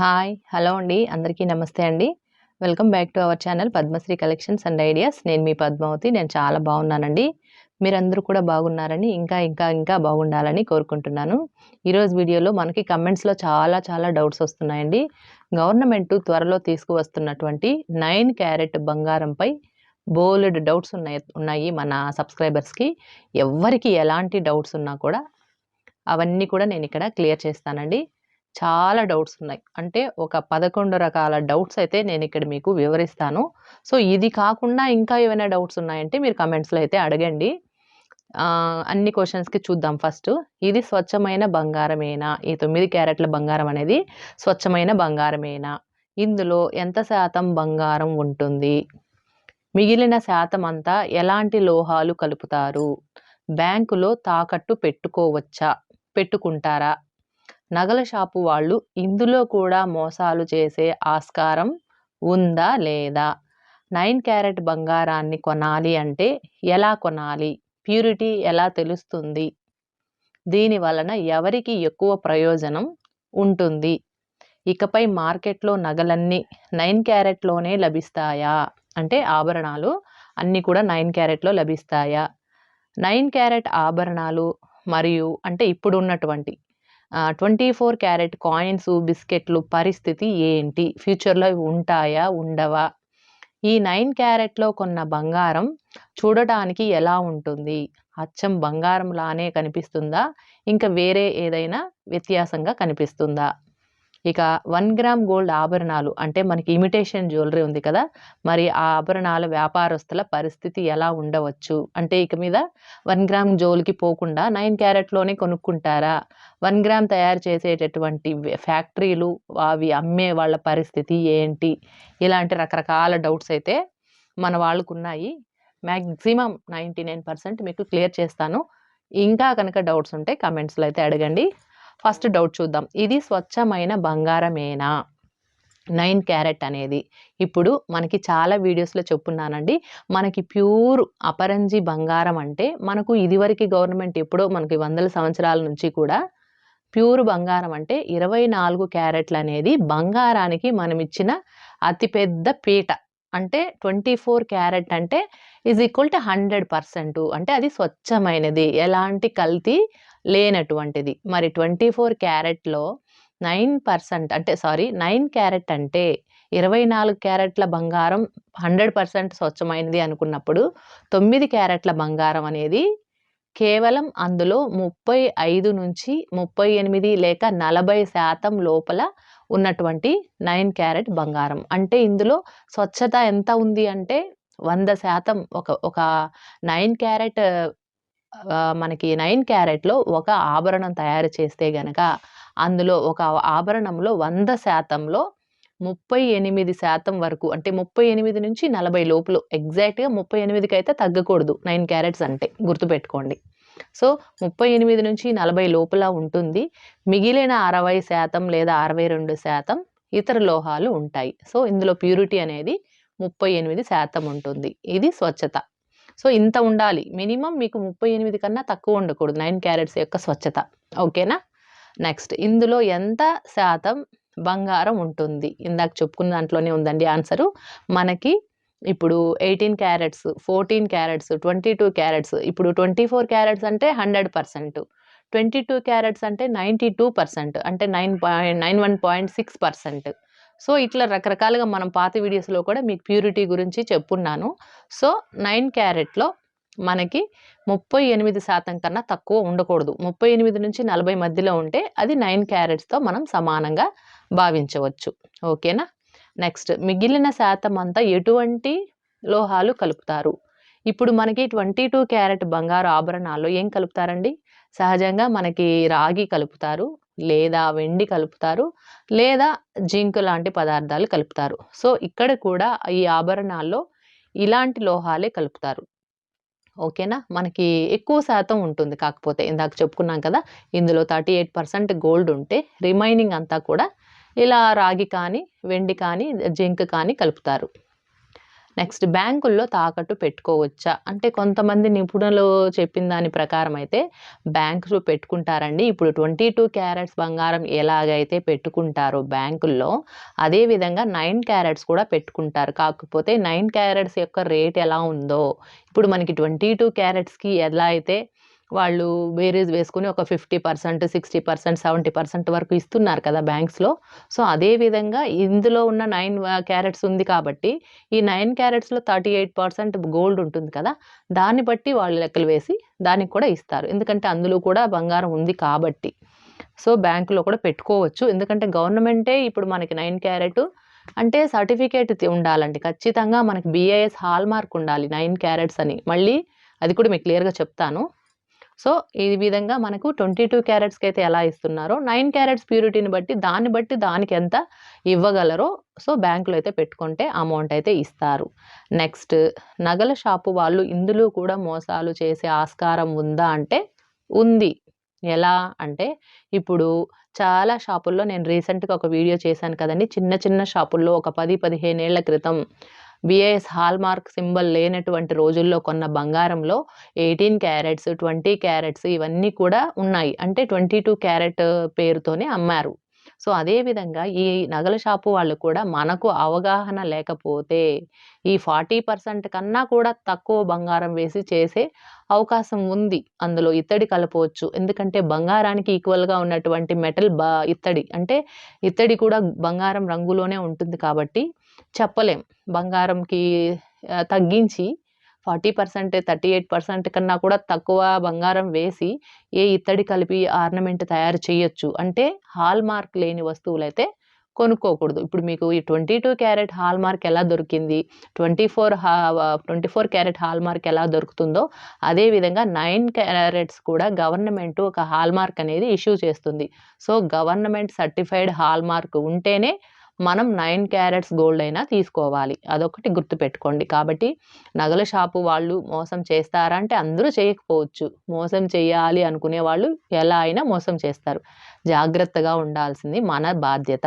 Hi hello అండి. అందరికీ నమస్తే అండి. Welcome back to our channel Padmasri collections and ideas. నేను మీ పద్మావతి. నేను చాలా బాగున్నానండి. మీరందరూ కూడా బాగున్నారని ఇంకా ఇంకా ఇంకా బాగుండాలని కోరుకుంటున్నాను. ఈరోజు వీడియోలో మనకి కమెంట్స్లో చాలా చాలా డౌట్స్ వస్తున్నాయండి. గవర్నమెంట్ త్వరలో తీసుకువస్తున్నటువంటి నైన్ క్యారెట్ బంగారంపై బోలెడ్ డౌట్స్ ఉన్నాయి ఉన్నాయి మన సబ్స్క్రైబర్స్కి. ఎవ్వరికి ఎలాంటి డౌట్స్ ఉన్నా కూడా అవన్నీ కూడా నేను ఇక్కడ క్లియర్ చేస్తానండి. చాలా డౌట్స్ ఉన్నాయి. అంటే ఒక పదకొండు రకాల డౌట్స్ అయితే నేను ఇక్కడ మీకు వివరిస్తాను. సో ఇది కాకుండా ఇంకా ఏమైనా డౌట్స్ ఉన్నాయంటే మీరు కమెంట్స్లో అయితే అడగండి. అన్ని క్వశ్చన్స్కి చూద్దాం ఫస్ట్. ఇది స్వచ్ఛమైన బంగారమేనా? ఈ తొమ్మిది క్యారెట్ల బంగారం అనేది స్వచ్ఛమైన బంగారమేనా? ఇందులో ఎంత శాతం బంగారం ఉంటుంది? మిగిలిన శాతం అంతా ఎలాంటి లోహాలు కలుపుతారు? బ్యాంకులో తాకట్టు పెట్టుకోవచ్చా? పెట్టుకుంటారా? నగల షాపు వాళ్ళు ఇందులో కూడా మోసాలు చేసే ఆస్కారం ఉందా లేదా? నైన్ క్యారెట్ బంగారాన్ని కొనాలి అంటే ఎలా కొనాలి? ప్యూరిటీ ఎలా తెలుస్తుంది? దీని వలన ఎవరికి ఎక్కువ ప్రయోజనం ఉంటుంది? ఇకపై మార్కెట్లో నగలన్నీ నైన్ క్యారెట్లోనే లభిస్తాయా? అంటే ఆభరణాలు అన్నీ కూడా నైన్ క్యారెట్లో లభిస్తాయా? నైన్ క్యారెట్ ఆభరణాలు మరియు అంటే ఇప్పుడు ఉన్నటువంటి ట్వంటీ ఫోర్ క్యారెట్ కాయిన్స్ బిస్కెట్లు పరిస్థితి ఏంటి? ఫ్యూచర్లో ఉంటాయా? ఉండవా? ఈ నైన్ క్యారెట్లో కొన్న బంగారం చూడటానికి ఎలా ఉంటుంది? అచ్చం బంగారం లానే కనిపిస్తుందా? ఇంకా వేరే ఏదైనా వ్యత్యాసంగా కనిపిస్తుందా? ఇక వన్ గ్రామ్ గోల్డ్ ఆభరణాలు అంటే మనకి ఇమిటేషన్ జ్యువెలరీ ఉంది కదా మరి ఆ ఆభరణాల వ్యాపారస్తుల పరిస్థితి ఎలా ఉండవచ్చు? అంటే ఇక మీద వన్ గ్రామ్ జోలికి పోకుండా నైన్ క్యారెట్లోనే కొనుక్కుంటారా? వన్ గ్రామ్ తయారు చేసేటటువంటి ఫ్యాక్టరీలు అవి అమ్మే వాళ్ళ పరిస్థితి ఏంటి? ఇలాంటి రకరకాల డౌట్స్ అయితే మన వాళ్ళకు ఉన్నాయి మ్యాక్సిమం నైంటీ నైన్ పర్సెంట్ మీకు క్లియర్ చేస్తాను. ఇంకా కనుక డౌట్స్ ఉంటే కమెంట్స్లో అయితే అడగండి. ఫస్ట్ డౌట్ చూద్దాం. ఇది స్వచ్ఛమైన బంగారమేనా? నైన్ క్యారెట్ అనేది. ఇప్పుడు మనకి చాలా వీడియోస్లో చెప్పున్నానండి. మనకి ప్యూర్ అపరంజి బంగారం అంటే మనకు ఇదివరకు గవర్నమెంట్ ఎప్పుడో మనకి వందల సంవత్సరాల నుంచి కూడా ప్యూర్ బంగారం అంటే ఇరవై నాలుగు క్యారెట్లు అనేది బంగారానికి మనం ఇచ్చిన అతిపెద్ద పీట. అంటే ట్వంటీ ఫోర్ క్యారెట్ అంటే is equal to hundred percent అంటే అది స్వచ్ఛమైనది ఎలాంటి కల్తీ లేనటువంటిది. మరి ట్వంటీ ఫోర్ క్యారెట్లో నైన్ పర్సెంట్ అంటే సారీ నైన్ క్యారెట్ అంటే ఇరవై నాలుగు క్యారెట్ల బంగారం హండ్రెడ్ పర్సెంట్ స్వచ్ఛమైనది అనుకున్నప్పుడు తొమ్మిది క్యారెట్ల బంగారం అనేది కేవలం అందులో ముప్పై ఐదు నుంచి ముప్పై ఎనిమిది లేక నలభై శాతం లోపల ఉన్నటువంటి నైన్ క్యారెట్ బంగారం. అంటే ఇందులో స్వచ్ఛత ఎంత ఉంది అంటే వంద శాతం ఒక ఒక నైన్ క్యారెట్ మనకి నైన్ క్యారెట్లో ఒక ఆభరణం తయారు చేస్తే గనక అందులో ఒక ఆభరణంలో వంద శాతంలో ముప్పై ఎనిమిది శాతం వరకు అంటే ముప్పై ఎనిమిది నుంచి నలభై లోపల ఎగ్జాక్ట్గా ముప్పై ఎనిమిదికి అయితే తగ్గకూడదు నైన్ క్యారెట్స్ అంటే గుర్తుపెట్టుకోండి. సో ముప్పై ఎనిమిది నుంచి నలభై లోపల ఉంటుంది. మిగిలిన అరవై శాతం లేదా అరవై రెండు శాతం ఇతర లోహాలు ఉంటాయి. సో ఇందులో ప్యూరిటీ అనేది ముప్పై ఎనిమిది శాతం ఉంటుంది. ఇది స్వచ్ఛత. సో ఇంత ఉండాలి. మినిమం మీకు ముప్పై ఎనిమిది కన్నా తక్కువ ఉండకూడదు. నైన్ క్యారెట్స్ యొక్క స్వచ్ఛత. ఓకేనా? నెక్స్ట్. ఇందులో ఎంత శాతం బంగారం ఉంటుంది? ఇందాక చెప్పుకున్న దాంట్లోనే ఉందండి ఆన్సరు. మనకి ఇప్పుడు eighteen carats fourteen carats twenty two carats ఇప్పుడు ట్వంటీ ఫోర్ క్యారెట్స్ అంటే hundred percent twenty two carats అంటే నైంటీ టూ పర్సెంట్ అంటే nine point nine one point six percent. So ఇట్లా రకరకాలుగా మనం పాత వీడియోస్లో కూడా మీకు ప్యూరిటీ గురించి చెప్పున్నాను. సో నైన్ క్యారెట్లో మనకి ముప్పై ఎనిమిది శాతం కన్నా తక్కువ ఉండకూడదు. ముప్పై ఎనిమిది నుంచి నలభై మధ్యలో ఉంటే అది నైన్ క్యారెట్స్తో మనం సమానంగా భావించవచ్చు. ఓకేనా? నెక్స్ట్ మిగిలిన శాతం అంతా ఎటువంటి లోహాలు కలుపుతారు? ఇప్పుడు మనకి ట్వంటీ టూ క్యారెట్ బంగారు ఆభరణాల్లో ఏం కలుపుతారండి? సహజంగా మనకి రాగి కలుపుతారు లేదా వెండి కలుపుతారు లేదా జింక్ లాంటి పదార్థాలు కలుపుతారు. సో ఇక్కడ కూడా ఈ ఆభరణాల్లో ఇలాంటి లోహాలే కలుపుతారు. ఓకేనా? మనకి ఎక్కువ శాతం ఉంటుంది. కాకపోతే ఇందాక చెప్పుకున్నాం కదా ఇందులో థర్టీ ఎయిట్ పర్సెంట్ గోల్డ్ ఉంటే రిమైనింగ్ అంతా కూడా ఇలా రాగి కానీ వెండి కానీ జింక్ కానీ కలుపుతారు. నెక్స్ట్ బ్యాంకుల్లో తాకట్టు పెట్టుకోవచ్చా? అంటే కొంతమంది నిపుణులు చెప్పిన దాని ప్రకారం అయితే బ్యాంకులు పెట్టుకుంటారండి. ఇప్పుడు ట్వంటీ టూ క్యారెట్స్ బంగారం ఎలాగైతే పెట్టుకుంటారో బ్యాంకుల్లో అదే విధంగా నైన్ క్యారెట్స్ కూడా పెట్టుకుంటారు. కాకపోతే నైన్ క్యారెట్స్ యొక్క రేట్ ఎలా ఉందో ఇప్పుడు మనకి ట్వంటీ టూ క్యారెట్స్కి ఎలా అయితే వాళ్ళు బేరీజ్ వేసుకుని ఒక fifty percent sixty percent seventy percent వరకు ఇస్తున్నారు కదా బ్యాంక్స్లో. సో అదే విధంగా ఇందులో ఉన్న నైన్ క్యారెట్స్ ఉంది కాబట్టి ఈ నైన్ క్యారెట్స్లో థర్టీ ఎయిట్ పర్సెంట్ గోల్డ్ ఉంటుంది కదా దాన్ని బట్టి వాళ్ళు లెక్కలు వేసి దానికి కూడా ఇస్తారు. ఎందుకంటే అందులో కూడా బంగారం ఉంది కాబట్టి. సో బ్యాంకులో కూడా పెట్టుకోవచ్చు. ఎందుకంటే గవర్నమెంటే ఇప్పుడు మనకి నైన్ క్యారెట్ అంటే సర్టిఫికేట్ ఉండాలండి. ఖచ్చితంగా మనకి బీఐఎస్ హాల్ మార్క్ ఉండాలి నైన్ క్యారెట్స్ అని. మళ్ళీ అది కూడా మీకు క్లియర్గా చెప్తాను. సో ఈ విధంగా మనకు ట్వంటీ టూ క్యారెట్స్కి అయితే ఎలా ఇస్తున్నారో నైన్ క్యారెట్స్ ప్యూరిటీని బట్టి దాన్ని బట్టి దానికి ఎంత ఇవ్వగలరో సో బ్యాంకులో అయితే పెట్టుకుంటే అమౌంట్ అయితే ఇస్తారు. నెక్స్ట్ నగల షాపు వాళ్ళు ఇందులో కూడా మోసాలు చేసే ఆస్కారం ఉందా అంటే ఉంది. ఎలా అంటే ఇప్పుడు చాలా షాపుల్లో నేను రీసెంట్గా ఒక వీడియో చేశాను కదండి చిన్న చిన్న షాపుల్లో ఒక పది పదిహేను ఏళ్ళ క్రితం. బిఏఎస్ హాల్ మార్క్ సింబల్ లేనటువంటి రోజుల్లో కొన్న బంగారంలో ఎయిటీన్ క్యారెట్స్ ట్వంటీ క్యారెట్స్ ఇవన్నీ కూడా ఉన్నాయి. అంటే ట్వంటీ టూ క్యారెట్ పేరుతోనే అమ్మారు. సో అదేవిధంగా ఈ నగల షాపు వాళ్ళు కూడా మనకు అవగాహన లేకపోతే ఈ ఫార్టీ పర్సెంట్ కన్నా కూడా తక్కువ బంగారం వేసి చేసే అవకాశం ఉంది. అందులో ఇత్తడి కలపవచ్చు. ఎందుకంటే బంగారానికి ఈక్వల్గా ఉన్నటువంటి మెటల్ బ ఇత్తడి. అంటే ఇత్తడి కూడా బంగారం రంగులోనే ఉంటుంది కాబట్టి చెప్పలేం. బంగారంకి తగ్గించి forty percent thirty eight percent కన్నా కూడా తక్కువ బంగారం వేసి ఏ ఇత్తడి కలిపి ఆర్నమెంట్ తయారు చేయొచ్చు. అంటే హాల్ మార్క్ లేని వస్తువులైతే కొనుక్కోకూడదు. ఇప్పుడు మీకు ఈ twenty two carat hallmark ఎలా దొరికింది? ట్వంటీ ఫోర్ హా twenty four carat hallmark ఎలా దొరుకుతుందో అదేవిధంగా నైన్ క్యారెట్స్ కూడా గవర్నమెంట్ ఒక హాల్ మార్క్ అనేది ఇష్యూ చేస్తుంది. So government certified hallmark ఉంటేనే మనం నైన్ క్యారెట్స్ గోల్డ్ అయినా తీసుకోవాలి. అదొకటి గుర్తుపెట్టుకోండి. కాబట్టి నగల షాపు వాళ్ళు మోసం చేస్తారంటే అందరూ చేయకపోవచ్చు. మోసం చేయాలి అనుకునే వాళ్ళు ఎలా అయినా మోసం చేస్తారు. జాగ్రత్తగా ఉండాల్సింది మన బాధ్యత.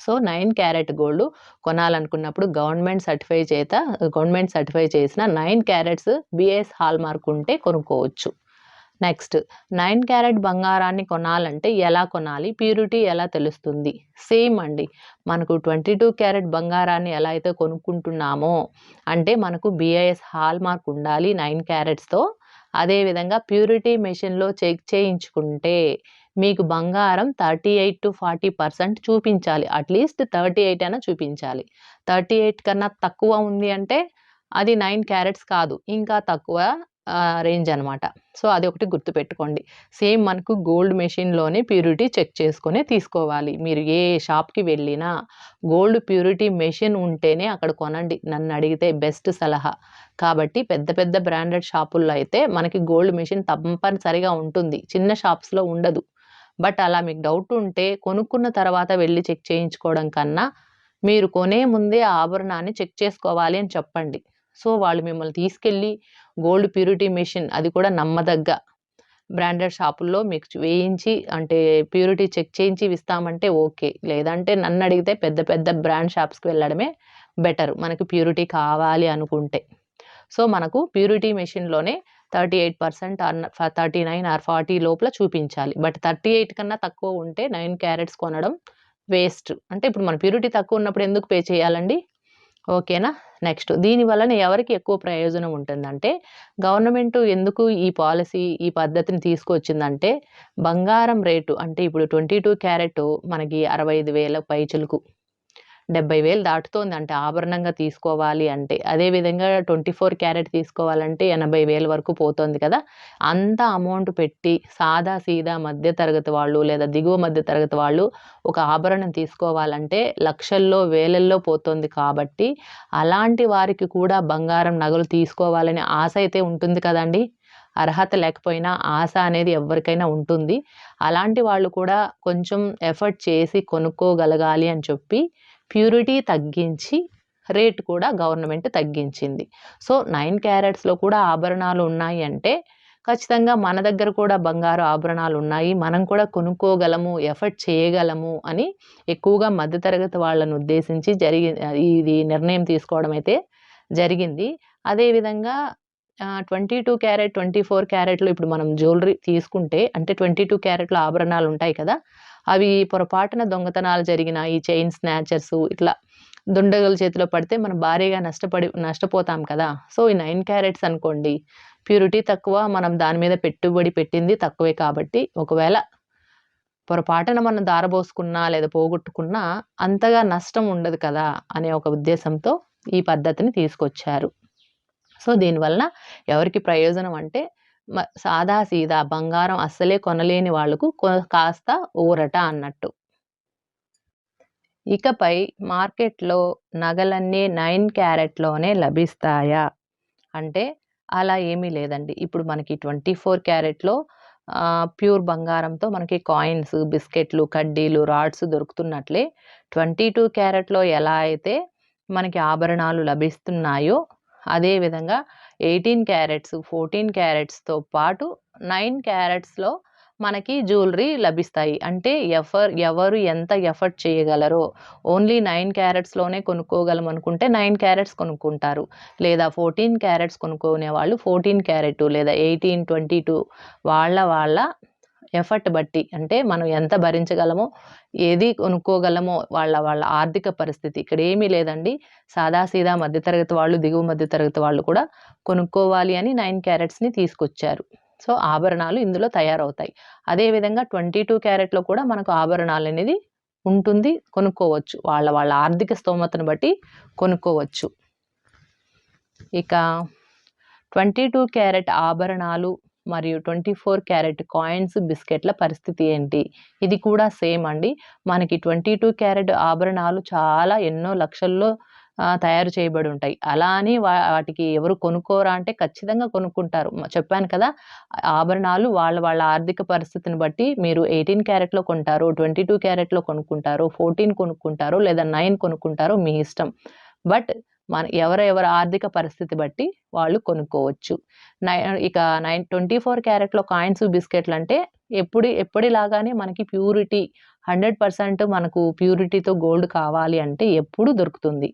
సో నైన్ క్యారెట్ గోల్డ్ కొనాలనుకున్నప్పుడు గవర్నమెంట్ సర్టిఫై చేత గవర్నమెంట్ సర్టిఫై చేసిన nine carats BS hallmark ఉంటే కొనుక్కోవచ్చు. నెక్స్ట్ నైన్ క్యారెట్ బంగారాన్ని కొనాలంటే ఎలా కొనాలి? ప్యూరిటీ ఎలా తెలుస్తుంది? సేమ్ అండి. మనకు ట్వంటీ టూ క్యారెట్ బంగారాన్ని ఎలా అయితే కొనుక్కుంటున్నామో అంటే మనకు బిఐఎస్ హాల్ మార్క్ ఉండాలి నైన్ క్యారెట్స్తో అదేవిధంగా ప్యూరిటీ మెషిన్లో చెక్ చేయించుకుంటే మీకు బంగారం thirty eight to forty percent చూపించాలి. అట్లీస్ట్ థర్టీ ఎయిట్ అయినా చూపించాలి. థర్టీ ఎయిట్ కన్నా తక్కువ ఉంది అంటే అది నైన్ క్యారెట్స్ కాదు. ఇంకా తక్కువ రేంజ్ అనమాట సో అది ఒకటి గుర్తుపెట్టుకోండి. సేమ్ మనకు గోల్డ్ మెషిన్లోనే ప్యూరిటీ చెక్ చేసుకొని తీసుకోవాలి. మీరు ఏ షాప్కి వెళ్ళినా గోల్డ్ ప్యూరిటీ మెషిన్ ఉంటేనే అక్కడ కొనండి. నన్ను అడిగితే బెస్ట్ సలహా. కాబట్టి పెద్ద పెద్ద బ్రాండెడ్ షాపుల్లో అయితే మనకి గోల్డ్ మెషిన్ తప్పనిసరిగా ఉంటుంది. చిన్న షాప్స్లో ఉండదు. బట్ అలా మీకు డౌట్ ఉంటే కొనుక్కున్న తర్వాత వెళ్ళి చెక్ చేయించుకోవడం కన్నా మీరు కొనే ముందే ఆభరణాన్ని చెక్ చేసుకోవాలి అని చెప్పండి. సో వాళ్ళు మిమ్మల్ని తీసుకెళ్ళి గోల్డ్ ప్యూరిటీ మెషిన్ అది కూడా నమ్మదగ్గ బ్రాండెడ్ షాపుల్లో మీకు వేయించి అంటే ప్యూరిటీ చెక్ చేయించి ఇస్తామంటే ఓకే. లేదంటే నన్ను అడిగితే పెద్ద పెద్ద బ్రాండ్ షాప్స్కి వెళ్ళడమే బెటర్. మనకి ప్యూరిటీ కావాలి అనుకుంటే. సో మనకు purity మెషిన్లోనే thirty eight percent or thirty nine or forty లోపల చూపించాలి. బట్ థర్టీ ఎయిట్ కన్నా తక్కువ ఉంటే నైన్ క్యారెట్స్ కొనడం వేస్ట్. అంటే ఇప్పుడు మన ప్యూరిటీ తక్కువ ఉన్నప్పుడు ఎందుకు పే చేయాలండి? ఓకేనా? నెక్స్ట్ దీని వలన ఎవరికి ఎక్కువ ప్రయోజనం ఉంటుందంటే గవర్నమెంట్ ఎందుకు ఈ పాలసీ ఈ పద్ధతిని తీసుకొచ్చిందంటే బంగారం రేటు అంటే ఇప్పుడు ట్వంటీ టూ క్యారెట్ మనకి అరవై ఐదు వేల పైచులకు డెబ్బై వేలు దాటుతోంది. అంటే ఆభరణంగా తీసుకోవాలి అంటే అదేవిధంగా ట్వంటీ ఫోర్ క్యారెట్ తీసుకోవాలంటే ఎనభై వేల వరకు పోతుంది కదా. అంత అమౌంట్ పెట్టి సాదా సీదా మధ్య తరగతి వాళ్ళు లేదా దిగువ మధ్య తరగతి వాళ్ళు ఒక ఆభరణం తీసుకోవాలంటే లక్షల్లో వేలల్లో పోతుంది కాబట్టి అలాంటి వారికి కూడా బంగారం నగలు తీసుకోవాలనే ఆశ అయితే ఉంటుంది కదండి. అర్హత లేకపోయినా ఆశ అనేది ఎవరికైనా ఉంటుంది. అలాంటి వాళ్ళు కూడా కొంచెం ఎఫర్ట్ చేసి కొనుక్కోగలగాలి అని చెప్పి ప్యూరిటీ తగ్గించి రేట్ కూడా గవర్నమెంట్ తగ్గించింది సో నైన్ క్యారెట్స్లో కూడా ఆభరణాలు ఉన్నాయి అంటే ఖచ్చితంగా మన దగ్గర కూడా బంగారు ఆభరణాలు ఉన్నాయి మనం కూడా కొనుక్కోగలము ఎఫర్ట్ చేయగలము అని ఎక్కువగా మధ్యతరగతి వాళ్ళను ఉద్దేశించి జరిగి ఇది నిర్ణయం తీసుకోవడం అయితే జరిగింది. అదేవిధంగా ట్వంటీ టూ క్యారెట్, 24 క్యారెట్‌లో ఇప్పుడు మనం జ్యువెలరీ తీసుకుంటే అంటే ట్వంటీ టూ క్యారెట్లు ఆభరణాలు ఉంటాయి కదా! అవి పొరపాటున దొంగతనాలు జరిగిన ఈ చైన్ స్నాచర్స్ ఇట్లా దుండగుల చేతిలో పడితే మనం భారీగా నష్టపడి నష్టపోతాం కదా! సో, ఈ నైన్ క్యారెట్స్ అనుకోండి ప్యూరిటీ తక్కువ. మనం దాని మీద పెట్టుబడి పెట్టింది తక్కువే కాబట్టి ఒకవేళ పొరపాటున మనం దారబోసుకున్నా లేదా పోగొట్టుకున్నా అంతగా నష్టం ఉండదు కదా! అనే ఒక ఉద్దేశంతో ఈ పద్ధతిని తీసుకొచ్చారు. సో, దీనివలన ఎవరికి ప్రయోజనం అంటే సాదా సీదా బంగారం అస్సలే కొనలేని వాళ్ళకు కాస్త ఊరట అన్నట్టు. ఇకపై మార్కెట్‌లో నగలన్నీ నైన్ క్యారెట్‌లోనే లభిస్తాయా? అంటే అలా ఏమీ లేదండి. ఇప్పుడు మనకి 24 క్యారెట్‌లో ప్యూర్ బంగారంతో మనకి కాయిన్స్, బిస్కెట్‌లు, కడ్డీలు, రాడ్స్ దొరుకుతున్నట్లే 22 క్యారెట్‌లో ఎలా అయితే మనకి ఆభరణాలు లభిస్తున్నాయో అదే ఎయిటీన్ క్యారెట్స్, 14 క్యారెట్స్‌తో పాటు నైన్ క్యారెట్స్‌లో మనకి జ్యువెలరీ లభిస్తాయి. అంటే ఎఫర్ ఎవరు ఎంత ఎఫర్ట్ చేయగలరో ఓన్లీ నైన్ క్యారెట్స్‌లోనే కొనుక్కోగలం అనుకుంటే నైన్ క్యారెట్స్ కొనుక్కుంటారు. లేదా 14 క్యారెట్స్ కొనుక్కునే వాళ్ళు 14 క్యారెట్ లేదా 18, 22 వాళ్ళ వాళ్ళ ఎఫర్ట్ బట్టి అంటే మనం ఎంత భరించగలమో, ఏది కొనుక్కోగలమో వాళ్ళ వాళ్ళ ఆర్థిక పరిస్థితి ఇక్కడ ఏమీ లేదండి. సాదాసీదా మధ్యతరగతి వాళ్ళు, దిగువ మధ్య తరగతి వాళ్ళు కూడా కొనుక్కోవాలి అని నైన్ క్యారెట్స్‌ని తీసుకొచ్చారు. సో, ఆభరణాలు ఇందులో తయారవుతాయి. అదే విధంగా 22 క్యారెట్‌లో కూడా మనకు ఆభరణాలు అనేది ఉంటుంది. కొనుక్కోవచ్చు. వాళ్ళ వాళ్ళ ఆర్థిక స్తోమతను బట్టి కొనుక్కోవచ్చు. ఇక 22 క్యారెట్ ఆభరణాలు మరియు 24 క్యారెట్ కాయిన్స్, బిస్కెట్‌ల పరిస్థితి ఏంటి? ఇది కూడా సేమ్ అండి. మనకి 22 క్యారెట్ ఆభరణాలు చాలా ఎన్నో లక్షల్లో తయారు చేయబడి ఉంటాయి. అలా అని వాటికి ఎవరు కొనుక్కోరా అంటే ఖచ్చితంగా కొనుక్కుంటారు. చెప్పాను కదా! ఆభరణాలు వాళ్ళ వాళ్ళ ఆర్థిక పరిస్థితిని బట్టి మీరు 18 క్యారెట్‌లో కొంటారు, 22 క్యారెట్‌లో కొనుక్కుంటారు, 14 కొనుక్కుంటారు లేదా నైన్ కొనుక్కుంటారో మీ ఇష్టం. బట్ మన ఎవరెవరి ఆర్థిక పరిస్థితి బట్టి వాళ్ళు కొనుక్కోవచ్చు. నై ఇక నైన్ 24 క్యారెట్‌లో కాయిన్స్, బిస్కెట్‌లంటే ఎప్పుడు ఎప్పటిలాగానే మనకి ప్యూరిటీ 100% మనకు ప్యూరిటీతో గోల్డ్ కావాలి అంటే ఎప్పుడు దొరుకుతుంది.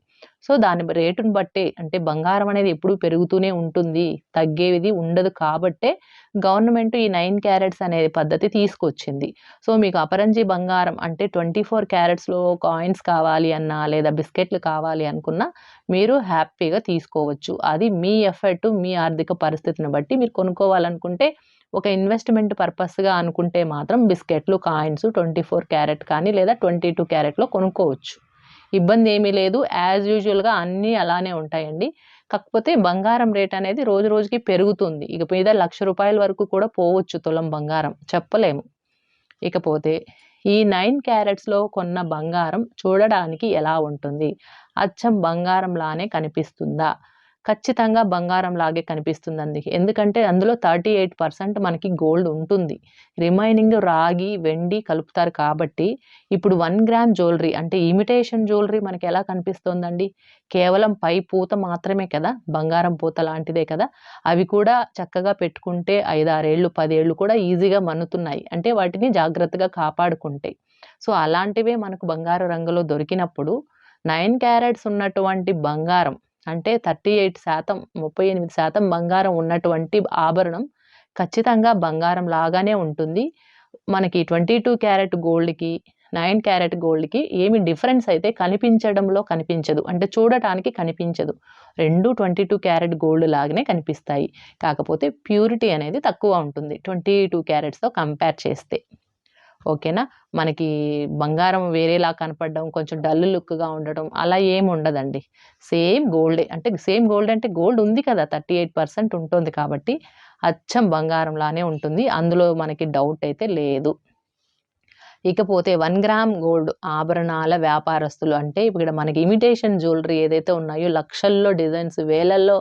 సో, దాని రేటును బట్టే అంటే బంగారం అనేది ఎప్పుడూ పెరుగుతూనే ఉంటుంది. తగ్గేది ఉండదు కాబట్టే గవర్నమెంట్ ఈ నైన్ క్యారెట్స్ అనే పద్ధతి తీసుకొచ్చింది. సో, మీకు అపరంజి బంగారం అంటే 24 క్యారెట్స్‌లో కాయిన్స్ కావాలి అన్నా లేదా బిస్కెట్‌లు కావాలి అనుకున్నా మీరు హ్యాపీగా తీసుకోవచ్చు. అది మీ ఎఫర్ట్, మీ ఆర్థిక పరిస్థితిని బట్టి మీరు కొనుక్కోవాలనుకుంటే ఒక ఇన్వెస్ట్‌మెంట్ పర్పస్‌గా అనుకుంటే మాత్రం బిస్కెట్‌లు, కాయిన్స్ 24 క్యారెట్ కానీ లేదా 22 క్యారెట్‌లో కొనుక్కోవచ్చు. ఇబ్బంది ఏమీ లేదు. యాజ్ యూజువల్‌గా అన్నీ అలానే ఉంటాయండి. కాకపోతే బంగారం రేట్ అనేది రోజు రోజుకి పెరుగుతుంది. ఇక మీద లక్ష రూపాయల వరకు కూడా పోవచ్చు తులం బంగారం. చెప్పలేము. ఇకపోతే ఈ నైన్ క్యారెట్స్‌లో కొన్న బంగారం చూడడానికి ఎలా ఉంటుంది? అచ్చం బంగారంలానే కనిపిస్తుందా? ఖచ్చితంగా బంగారం లాగే కనిపిస్తుంది కనిపిస్తుందండి. ఎందుకంటే అందులో 38% మనకి గోల్డ్ ఉంటుంది. రిమైనింగ్ రాగి, వెండి కలుపుతారు కాబట్టి ఇప్పుడు వన్ గ్రామ్ జ్యువెలరీ అంటే ఇమిటేషన్ జ్యువెలరీ మనకి ఎలా కనిపిస్తోందండి? కేవలం పై పూత మాత్రమే కదా! బంగారం పూత లాంటిదే కదా! అవి కూడా చక్కగా పెట్టుకుంటే 5, 6 ఏళ్ళు, 10 ఏళ్ళు కూడా ఈజీగా మన్నుతున్నాయి. అంటే వాటిని జాగ్రత్తగా కాపాడుకుంటే. సో, అలాంటివే మనకు బంగారు రంగులో దొరికినప్పుడు నైన్ క్యారెట్స్ ఉన్నటువంటి బంగారం అంటే 38% 38% బంగారం ఉన్నటువంటి ఆభరణం ఖచ్చితంగా బంగారం లాగానే ఉంటుంది. మనకి 22 క్యారెట్ గోల్డ్‌కి, నైన్ క్యారెట్ గోల్డ్‌కి ఏమి డిఫరెన్స్ అయితే కనిపించడంలో కనిపించదు. అంటే చూడటానికి కనిపించదు. రెండు ట్వంటీ టూ క్యారెట్ గోల్డ్ లాగానే కనిపిస్తాయి. కాకపోతే ప్యూరిటీ అనేది తక్కువ ఉంటుంది. 22 క్యారెట్స్‌తో కంపేర్ చేస్తే. ఓకేనా? మనకి బంగారం వేరేలా కనపడడం, కొంచెం డల్ లుక్‌గా ఉండడం అలా ఏమి ఉండదండి. సేమ్ గోల్డే. అంటే సేమ్ గోల్డ్ అంటే గోల్డ్ ఉంది కదా! 38% ఉంటుంది కాబట్టి అచ్చం బంగారంలానే ఉంటుంది. అందులో మనకి డౌట్ అయితే లేదు. ఇకపోతే వన్ గ్రామ్ గోల్డ్ ఆభరణాల వ్యాపారస్తులు అంటే ఇక్కడ మనకి ఇమిటేషన్ జ్యువెలరీ ఏదైతే ఉన్నాయో లక్షల్లో డిజైన్స్, వేలల్లో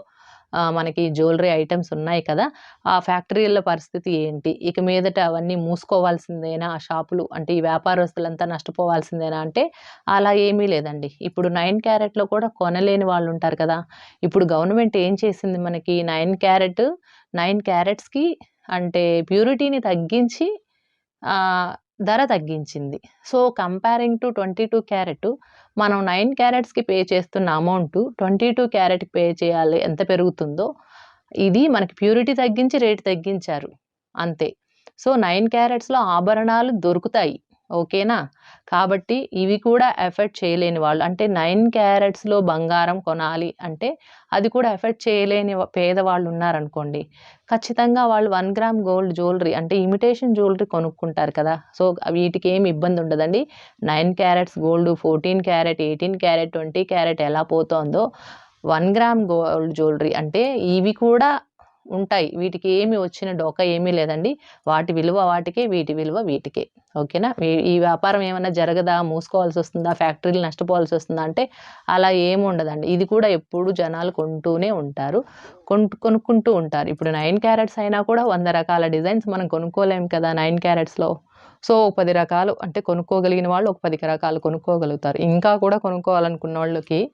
మనకి జ్యువెలరీ ఐటమ్స్ ఉన్నాయి కదా! ఆ ఫ్యాక్టరీల పరిస్థితి ఏంటి? ఇక మీదట అవన్నీ మూసుకోవాల్సిందేనా ఆ షాపులు? అంటే ఈ వ్యాపారస్తులంతా నష్టపోవాల్సిందేనా అంటే అలా ఏమీ లేదండి. ఇప్పుడు నైన్ క్యారెట్‌లో కూడా కొనలేని వాళ్ళు ఉంటారు కదా! ఇప్పుడు గవర్నమెంట్ ఏం చేసింది మనకి నైన్ క్యారెట్ నైన్ క్యారెట్స్‌కి అంటే ప్యూరిటీని తగ్గించి ధర తగ్గించింది. So comparing to twenty two carat మనం నైన్ క్యారెట్స్కి పే చేస్తున్న అమౌంట్ ట్వంటీ టూ క్యారెట్కి పే చేయాలి ఎంత పెరుగుతుందో ఇది మనకి ప్యూరిటీ తగ్గించి రేట్ తగ్గించారు. అంతే. సో నైన్ క్యారెట్స్లో ఆభరణాలు దొరుకుతాయి. ఓకేనా? కాబట్టి ఇవి కూడా ఎఫెక్ట్ చేయలేని వాళ్ళు. అంటే నైన్ క్యారెట్స్లో బంగారం కొనాలి అంటే అది కూడా ఎఫెక్ట్ చేయలేని పేదవాళ్ళు ఉన్నారనుకోండి ఖచ్చితంగా వాళ్ళు వన్ గ్రామ్ గోల్డ్ జ్యువెలరీ అంటే ఇమిటేషన్ జ్యువెలరీ కొనుక్కుంటారు కదా. సో వీటికి ఏమి ఇబ్బంది ఉండదండి. Nine carats gold fourteen carat eighteen carat twenty carat ఎలా పోతోందో వన్ గ్రామ్ గోల్డ్ జ్యువెలరీ అంటే ఇవి కూడా ఉంటాయి. వీటికి ఏమి వచ్చిన డోకా ఏమీ లేదండి. వాటి విలువ వాటికే వీటి విలువ వీటికే. ఓకేనా? ఈ- వ్యాపారం ఏమైనా జరగదా? మూసుకోవాల్సి వస్తుందా? ఫ్యాక్టరీలు నష్టపోవాల్సి వస్తుందా? అంటే అలా ఏమి ఉండదండి. ఇది కూడా ఎప్పుడు జనాలు కొంటూనే ఉంటారు. కొను కొనుక్కుంటూ ఉంటారు. ఇప్పుడు నైన్ క్యారెట్స్ అయినా కూడా వంద రకాల డిజైన్స్ మనం కొనుక్కోలేము కదా నైన్ క్యారెట్స్లో. సో ఒక పది రకాలు అంటే కొనుక్కోగలిగిన వాళ్ళు ఒక పది రకాలు కొనుక్కోగలుగుతారు. ఇంకా కూడా కొనుక్కోవాలనుకున్న వాళ్ళకి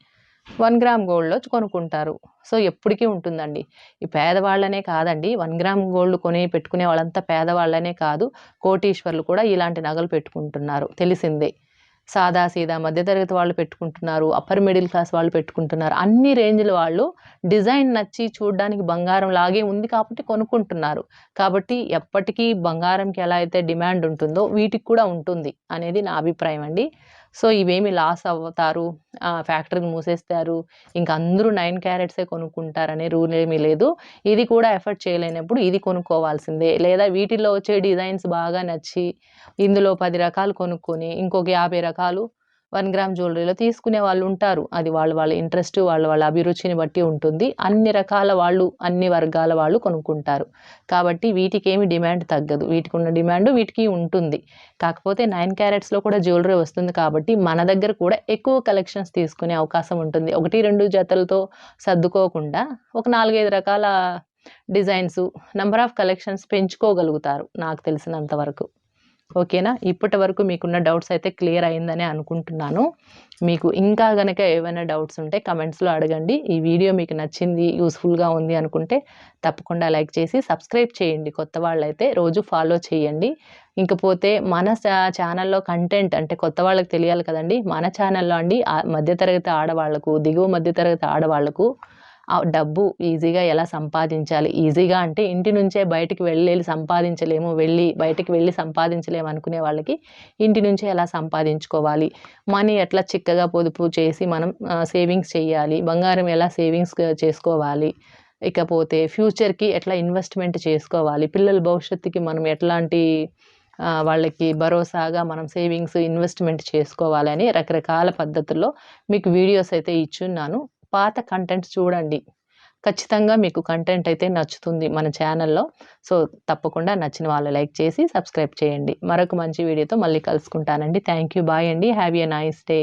వన్ గ్రామ్ గోల్డ్లో కొనుక్కుంటారు. సో ఎప్పటికీ ఉంటుందండి. ఈ పేదవాళ్ళనే కాదండి వన్ గ్రామ్ గోల్డ్ కొని పెట్టుకునే వాళ్ళంతా పేదవాళ్ళనే కాదు కోటీశ్వర్లు కూడా ఇలాంటి నగలు పెట్టుకుంటున్నారు. తెలిసిందే. సాదా సీదా మధ్యతరగతి వాళ్ళు పెట్టుకుంటున్నారు అప్పర్ మిడిల్ క్లాస్ వాళ్ళు పెట్టుకుంటున్నారు. అన్ని రేంజ్ల వాళ్ళు డిజైన్ నచ్చి చూడడానికి బంగారం లాగే ఉంది కాబట్టి కొనుక్కుంటున్నారు. కాబట్టి ఎప్పటికీ బంగారంకి ఎలా అయితే డిమాండ్ ఉంటుందో వీటికి కూడా ఉంటుంది అనేది నా అభిప్రాయం అండి. సో ఇవేమి లాస్ అవుతారు ఫ్యాక్టరీని మూసేస్తారు. ఇంకా అందరూ నైన్ క్యారెట్సే కొనుక్కుంటారనే రూల్ ఏమీ లేదు. ఇది కూడా ఎఫర్ట్ చేయలేనప్పుడు ఇది కొనుక్కోవాల్సిందే. లేదా వీటిల్లో వచ్చే డిజైన్స్ బాగా నచ్చి ఇందులో పది రకాలు కొనుక్కొని ఇంకొక యాభై రకాలు వన్ గ్రామ్ జ్యువెలరీలో తీసుకునే వాళ్ళు ఉంటారు. అది వాళ్ళ వాళ్ళ ఇంట్రెస్ట్ వాళ్ళ వాళ్ళ అభిరుచిని బట్టి ఉంటుంది. అన్ని రకాల వాళ్ళు అన్ని వర్గాల వాళ్ళు కొనుక్కుంటారు. కాబట్టి వీటికి ఏమి డిమాండ్ తగ్గదు. వీటికి ఉన్న డిమాండ్ వీటికి ఉంటుంది. కాకపోతే నైన్ క్యారెట్స్లో కూడా జ్యువెలరీ వస్తుంది కాబట్టి మన దగ్గర కూడా ఎక్కువ కలెక్షన్స్ తీసుకునే అవకాశం ఉంటుంది. ఒకటి రెండు జతలతో సర్దుకోకుండా ఒక నాలుగైదు రకాల డిజైన్స్ నెంబర్ ఆఫ్ కలెక్షన్స్ పెంచుకోగలుగుతారు నాకు తెలిసినంత వరకు. ఓకేనా? ఇప్పటి వరకు మీకున్న డౌట్స్ అయితే క్లియర్ అయిందని అనుకుంటున్నాను. మీకు ఇంకా గనక ఏమైనా డౌట్స్ ఉంటే కమెంట్స్లో అడగండి. ఈ వీడియో మీకు నచ్చింది యూస్ఫుల్గా ఉంది అనుకుంటే తప్పకుండా లైక్ చేసి సబ్స్క్రైబ్ చేయండి. కొత్త వాళ్ళైతే రోజు ఫాలో చేయండి. ఇంకపోతే మన ఛానల్లో కంటెంట్ అంటే కొత్త వాళ్ళకి తెలియాలి కదండి. మన ఛానల్లో అండి ఆ మధ్యతరగతి ఆడవాళ్ళకు దిగువ మధ్యతరగతి ఆడవాళ్ళకు డబ్బు ఈజీగా ఎలా సంపాదించాలి? ఈజీగా అంటే ఇంటి నుంచే బయటికి వెళ్ళి సంపాదించలేము వెళ్ళి బయటికి వెళ్ళి సంపాదించలేము అనుకునే వాళ్ళకి ఇంటి నుంచే ఎలా సంపాదించుకోవాలి? మనీ ఎట్లా చిక్కగా పొదుపు చేసి మనం సేవింగ్స్ చేయాలి? బంగారం ఎలా సేవింగ్స్ చేసుకోవాలి? ఇకపోతే ఫ్యూచర్కి ఎట్లా ఇన్వెస్ట్మెంట్ చేసుకోవాలి? పిల్లల భవిష్యత్తుకి మనం ఎట్లాంటి వాళ్ళకి భరోసాగా మనం సేవింగ్స్ ఇన్వెస్ట్మెంట్ చేసుకోవాలని రకరకాల పద్ధతుల్లో మీకు వీడియోస్ అయితే ఇచ్చున్నాను. పాత కంటెంట్ చూడండి. ఖచ్చితంగా మీకు కంటెంట్ అయితే నచ్చుతుంది మన ఛానల్లో సో తప్పకుండా నచ్చిన వాళ్ళు లైక్ చేసి సబ్స్క్రైబ్ చేయండి. మరొక మంచి వీడియోతో మళ్ళీ కలుసుకుంటానండి. థ్యాంక్ యూ బాయ్ అండి. Have a nice day.